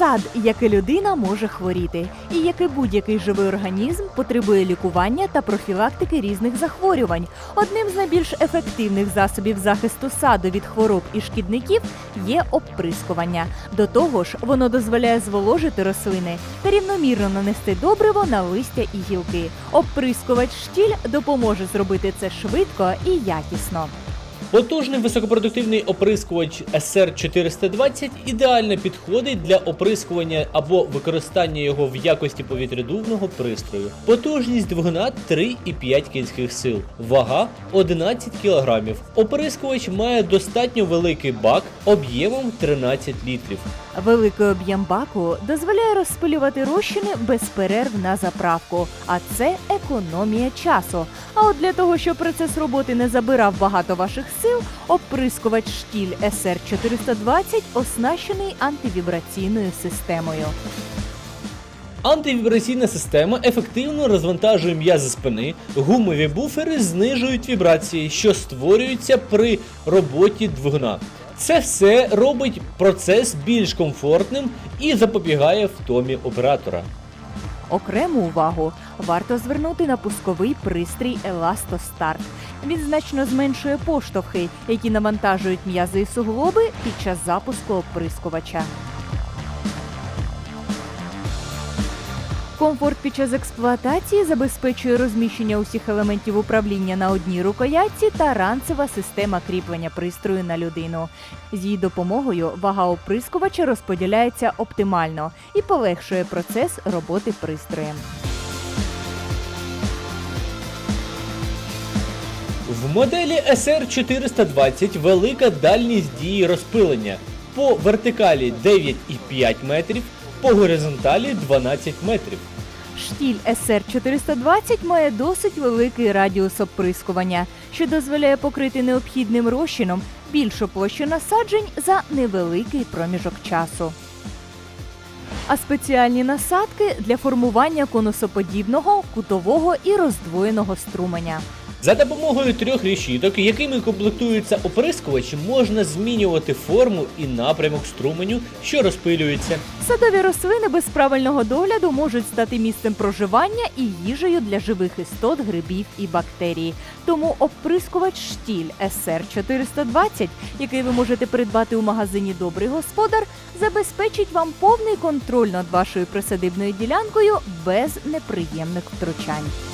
Сад, як і людина, може хворіти, і як і будь-який живий організм потребує лікування та профілактики різних захворювань. Одним з найбільш ефективних засобів захисту саду від хвороб і шкідників є оприскування. До того ж, воно дозволяє зволожити рослини та рівномірно нанести добриво на листя і гілки. Оприскувач штіль допоможе зробити це швидко і якісно. Потужний високопродуктивний оприскувач SR420 ідеально підходить для оприскування або використання його в якості повітрядувного пристрою. Потужність двигуна 3,5 кінських сил, вага 11 кг. Оприскувач має достатньо великий бак об'ємом 13 літрів. Великий об'єм баку дозволяє розпилювати розчини без перерв на заправку, а це економія часу. А от для того, щоб процес роботи не забирав багато ваших сил, оприскувач штіль SR420 оснащений антивібраційною системою. Антивібраційна система ефективно розвантажує м'язи спини, гумові буфери знижують вібрації, що створюються при роботі двигуна. Це все робить процес більш комфортним і запобігає втомі оператора. Окрему увагу варто звернути на пусковий пристрій Еластостарт. Він значно зменшує поштовхи, які навантажують м'язи і суглоби під час запуску оприскувача. Комфорт під час експлуатації забезпечує розміщення усіх елементів управління на одній рукоятці та ранцева система кріплення пристрою на людину. З її допомогою вага оприскувача розподіляється оптимально і полегшує процес роботи пристроєм. В моделі SR420 велика дальність дії розпилення по вертикалі 9,5 метрів, по горизонталі 12 метрів. Штіль SR420 має досить великий радіус оприскування, що дозволяє покрити необхідним розчином більшу площу насаджень за невеликий проміжок часу. А спеціальні насадки для формування конусоподібного, кутового і роздвоєного струменя. За допомогою трьох решіток, якими комплектуються оприскувачі, можна змінювати форму і напрямок струменю, що розпилюється. Садові рослини без правильного догляду можуть стати місцем проживання і їжею для живих істот, грибів і бактерій. Тому оприскувач штіль SR420, який ви можете придбати у магазині Добрий господар, забезпечить вам повний контроль над вашою присадибною ділянкою без неприємних втручань.